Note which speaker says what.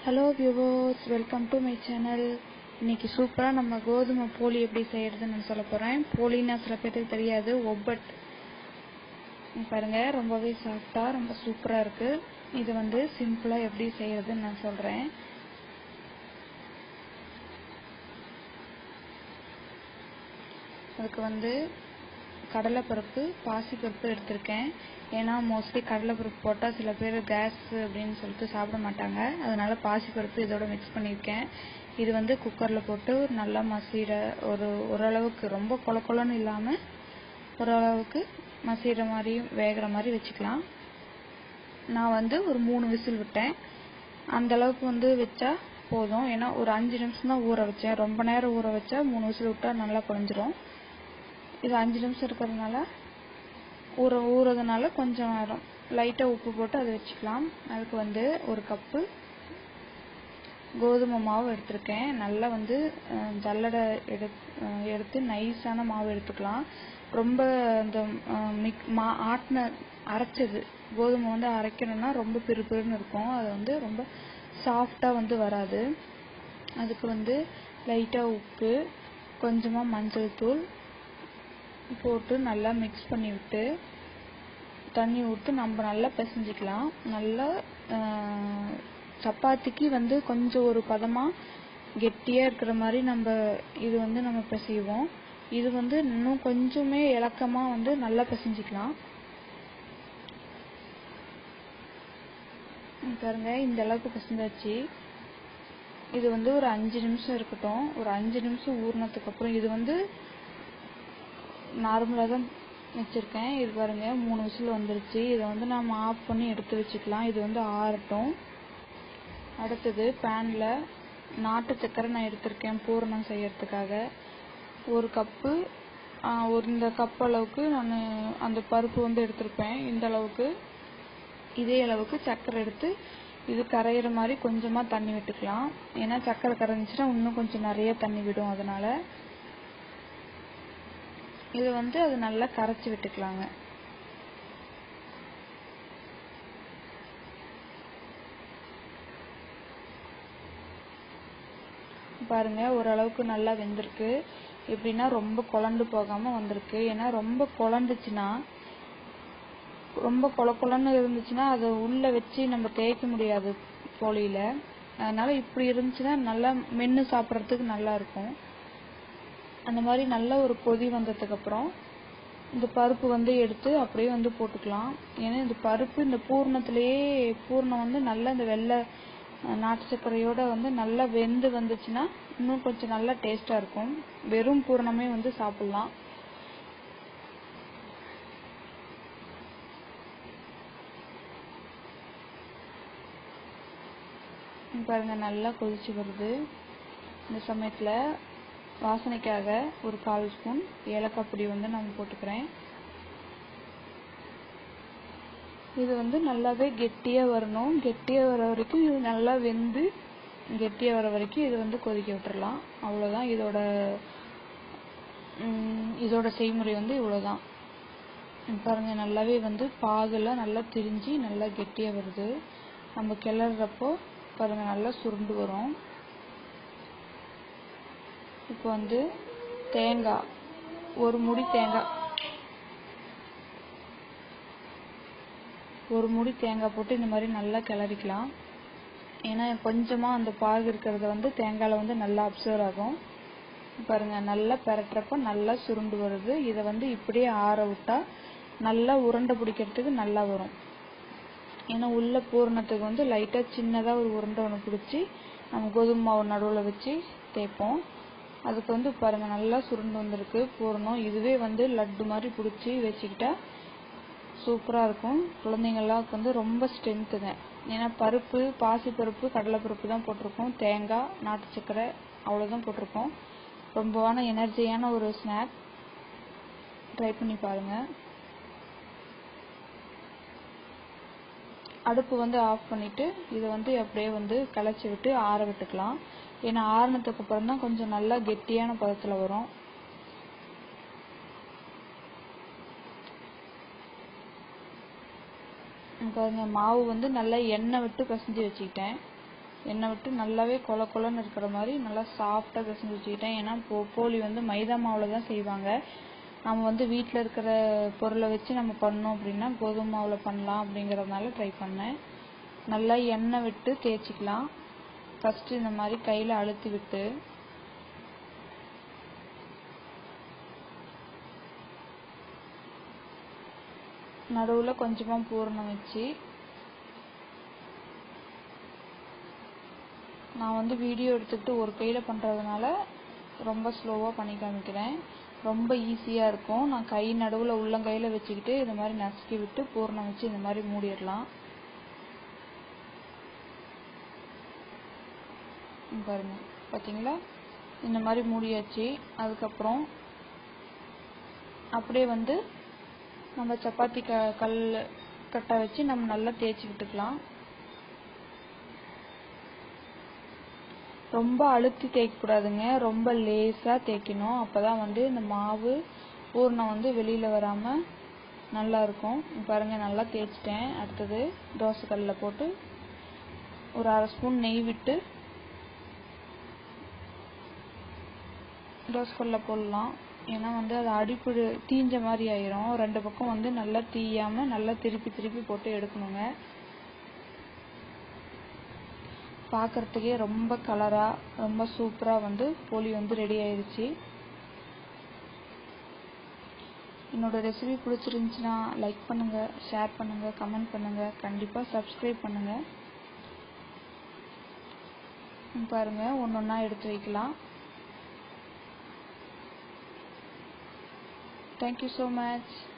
Speaker 1: Hello viewers welcome to my channel இன்னைக்கு சூப்பராக நம்ம கோதுமை போலி எப்படி செய்யறதுன்னு நான் சொல்ல போகிறேன் போலின்னா சில பேருக்கு தெரியாது ஒப்பட் பாருங்க ரொம்பவே சாஃப்டாக ரொம்ப சூப்பராக இருக்குது இது வந்து சிம்பிளாக எப்படி செய்யறதுன்னு நான் சொல்கிறேன் அதுக்கு வந்து கடலைப்பருப்பு பாசிப்பருப்பு எடுத்திருக்கேன். ஏன்னா மோஸ்ட்லி கடலைப்பருப்பு போட்டால் சில பேர் கேஸ் அப்படின்னு சொல்லிட்டு சாப்பிட மாட்டாங்க. அதனால பாசிப்பருப்பு இதோட மிக்ஸ் பண்ணியிருக்கேன். இது வந்து குக்கரில் போட்டு நல்லா மசீர ஒரு ஓரளவுக்கு ரொம்ப கொல கொலன்னு இல்லாமல் ஓரளவுக்கு மசிகிற மாதிரியும் வேகிற மாதிரி வச்சுக்கலாம். நான் வந்து ஒரு மூணு விசில் விட்டேன். அந்த அளவுக்கு வந்து வச்சா போதும். ஏன்னா ஒரு அஞ்சு நிமிஷம் தான் ஊற வச்சேன். ரொம்ப நேரம் ஊற வச்சா மூணு விசில் விட்டா நல்லா குழஞ்சிரும். இது அஞ்சு நிமிஷம் இருக்கிறதுனால ஊற ஊறதுனால கொஞ்சம் நேரம். லைட்டாக உப்பு போட்டு அதை வச்சுக்கலாம். அதுக்கு வந்து ஒரு கப்பு கோதுமை மாவு எடுத்திருக்கேன். நல்லா வந்து ஜல்லடை எடு எடுத்து நைஸான மாவு எடுத்துக்கலாம். ரொம்ப இந்த மிக் மா ஆட்டின அரைச்சது. கோதுமை வந்து அரைக்கணும்னா ரொம்ப பிறுபிறுன்னு இருக்கும். அது வந்து ரொம்ப சாஃப்டாக வந்து வராது. அதுக்கு வந்து லைட்டாக உப்பு கொஞ்சமாக மஞ்சள் தூள் போட்டு நல்லா மிக்ஸ் பண்ணி விட்டு தண்ணி விட்டு நம்ம நல்லா பிசைஞ்சிக்கலாம். நல்லா ஆஹ், சப்பாத்திக்கு வந்து கொஞ்சம் ஒரு பதமாக கெட்டியாக இருக்கிற மாதிரி நம்ம இது வந்து நம்ம பிசைவோம். இது வந்து இன்னும் கொஞ்சமே இலக்கமாக வந்து நல்லா பிசைஞ்சிக்கலாம். பாருங்க இந்த அளவுக்கு பிசைஞ்சாச்சு. இது வந்து ஒரு அஞ்சு நிமிஷம் இருக்கட்டும். ஒரு அஞ்சு நிமிஷம் ஊறினதுக்கு அப்புறம் இது வந்து நார்மலாக தான் வச்சுருக்கேன். இது பாருங்க மூணு விசில் வந்துருச்சு. இதை வந்து நம்ம ஆஃப் பண்ணி எடுத்து வச்சுக்கலாம். இது வந்து ஆறட்டும். அடுத்தது பேனில் நாட்டு சக்கரை நான் எடுத்திருக்கேன் பூரணம் செய்யறதுக்காக. ஒரு கப்பு ஒரு இந்த கப் அளவுக்கு நான் அந்த பருப்பு வந்து எடுத்திருப்பேன். இந்த அளவுக்கு இதே அளவுக்கு சக்கரை எடுத்து இது கரையிற மாதிரி கொஞ்சமாக தண்ணி விட்டுக்கலாம். ஏன்னா சக்கரை கரைஞ்சிச்சுன்னா இன்னும் கொஞ்சம் நிறைய தண்ணி விடும் அதனால. இது வந்து அது நல்லா கரைச்சி விட்டுக்கலாங்க. பாருங்க ஓரளவுக்கு நல்லா வெந்திருக்கு. எப்படின்னா ரொம்ப குழண்டு போகாம வந்திருக்கு. ஏன்னா ரொம்ப குழந்துச்சுன்னா ரொம்ப கொல கொலன்னு இருந்துச்சுன்னா அதை உள்ள வச்சு நம்ம தேய்க்க முடியாது போலியில. அதனால இப்படி இருந்துச்சுன்னா நல்லா மென்று சாப்பிட்றதுக்கு நல்லா இருக்கும். அந்த மாதிரி நல்ல ஒரு கொதி வந்ததுக்கு அப்புறம் இந்த பருப்பு வந்து எடுத்து அப்படியே வந்து போட்டுக்கலாம். ஏன்னா இந்த பருப்பு இந்த பூர்ணத்திலேயே பூர்ணம் வந்து நல்லா இந்த வெள்ளை நாட்டு சர்க்கரையோட வந்து நல்லா வெந்து வந்துச்சுன்னா இன்னும் கொஞ்சம் நல்லா டேஸ்டா இருக்கும். வெறும் பூரணமே வந்து சாப்பிடலாம். பாருங்க நல்லா கொதிச்சு வருது. இந்த சமயத்துல வாசனைக்காக ஒரு கால் ஸ்பூன் ஏலக்காய் பொடி வந்து நான் போட்டுக்கிறேன். இது வந்து நல்லாவே கெட்டியாக வரணும். கெட்டியாக வர வரைக்கும் இது நல்லா வெந்து கெட்டியாக வர வரைக்கும் இது வந்து கொதிக்க விட்டுறலாம். அவ்வளோதான் இதோட இதோட செய்முறை வந்து இவ்வளோதான் பாருங்கள் நல்லாவே வந்து பாகெல்லாம் நல்லா திரிஞ்சு நல்லா கெட்டியாக வருது. நம்ம கிளறப்போ பாருங்கள் நல்லா சுருண்டு வரும். இப்போ வந்து தேங்காய் ஒரு முடி தேங்காய். ஒரு முடி தேங்காய் போட்டு இந்த மாதிரி நல்லா கிளறிக்கலாம். ஏன்னா கொஞ்சமாக அந்த பாகு இருக்கிறத வந்து தேங்காயில் வந்து நல்லா அப்சர்வ் ஆகும். பாருங்க நல்லா பெரட்டுறப்போ நல்லா சுருண்டு வருது. இதை வந்து இப்படியே ஆற விட்டா நல்லா உருண்டை பிடிக்கிறதுக்கு நல்லா வரும். ஏன்னா உள்ள பூரணத்துக்கு வந்து லைட்டாக சின்னதாக ஒரு உருண்டை ஒன்று பிடிச்சி நம்ம கோதுமை மாவு நடுவில் வச்சு தேய்ப்போம். அதுக்கு வந்து பாருங்க நல்லா சுருண்டு வந்திருக்கு. பூரணம் இதுவே வந்து லட்டு மாதிரி பிடிச்சி வச்சுக்கிட்டா சூப்பராக இருக்கும். குழந்தைங்கள்லாம் வந்து ரொம்ப ஸ்ட்ரென்த்துங்க ஏன்னா பருப்பு பாசிப்பருப்பு கடலைப்பருப்பு தான் போட்டிருக்கோம். தேங்காய் நாட்டு சர்க்கரை அவ்வளோதான் போட்டிருக்கோம். ரொம்பவான எனர்ஜியான ஒரு ஸ்நாக் ட்ரை பண்ணி பாருங்க. அடுப்பு வந்து ஆஃப் பண்ணிட்டு இதை வந்து அப்படியே வந்து களைச்சி விட்டு ஆற விட்டுக்கலாம். ஏன்னா ஆறுனதுக்கு அப்புறம் தான் கொஞ்சம் நல்லா கெட்டியான பதத்தில் வரும். பாருங்க மாவு வந்து நல்லா எண்ணெய் விட்டு பிசைஞ்சு வச்சுக்கிட்டேன். எண்ணெய் விட்டு நல்லாவே கொல கொலன்னு இருக்கிற மாதிரி நல்லா சாஃப்டாக பிசைஞ்சு வச்சுக்கிட்டேன். ஏன்னா போலி வந்து மைதா மாவில் தான் செய்வாங்க. நம்ம வந்து வீட்டில் இருக்கிற பொருளை வச்சு நம்ம பண்ணோம் அப்படின்னா கோதுமை மாவில் பண்ணலாம் அப்படிங்கிறதுனால ட்ரை பண்ணேன். நல்லா எண்ணெய் விட்டு தேய்ச்சிக்கலாம். ஃபஸ்ட்டு இந்த மாதிரி கையில் அழுத்தி விட்டு நடுவில் கொஞ்சமாக பூரணம் வச்சு நான் வந்து வீடியோ எடுத்துக்கிட்டு ஒரு கையில் பண்ணுறதுனால ரொம்ப ஸ்லோவாக பண்ணி காமிக்கிறேன். ரொம்ப ஈஸியாக இருக்கும். நான் கை நடுவில் உள்ளங்கையில் வச்சுக்கிட்டு இந்த மாதிரி நசுக்கி விட்டு பூரணம் வச்சு இந்த மாதிரி மூடிடலாம். பாருங்க. பார்த்தீங்களா இந்த மாதிரி மூடியாச்சு. அதுக்கப்புறம் அப்படியே வந்து நம்ம சப்பாத்தி க கல் கட்டை வச்சு நம்ம நல்லா தேய்ச்சி விட்டுக்கலாம். ரொம்ப அழுத்தி தேய்க்கக்கூடாதுங்க. ரொம்ப லேசாக தேய்க்கணும். அப்போ தான் வந்து இந்த மாவு பூர்ணம் வந்து வெளியில் வராமல் நல்லா இருக்கும். பாருங்கள் பாருங்க நல்லா தேய்ச்சிட்டேன். அடுத்தது தோசை கல்லில் போட்டு ஒரு அரை ஸ்பூன் நெய் விட்டு தோசைக்கல்லில் போடலாம். ஏன்னா வந்து அது அடிப்பிடி தீஞ்ச மாதிரி ஆயிரும். ரெண்டு பக்கம் வந்து நல்லா தீயாம நல்லா திருப்பி திருப்பி போட்டு எடுக்கணுங்க. பார்க்கறதுக்கே ரொம்ப கலராக ரொம்ப சூப்பராக வந்து போலி வந்து ரெடி ஆயிடுச்சு என்னோட ரெசிபி பிடிச்சிருந்துச்சுன்னா லைக் பண்ணுங்கள் ஷேர் பண்ணுங்கள் கமெண்ட் பண்ணுங்கள் கண்டிப்பாக சப்ஸ்கிரைப் பண்ணுங்கள் பாருங்கள் ஒன்று ஒன்றா எடுத்து வைக்கலாம். Thank you so much.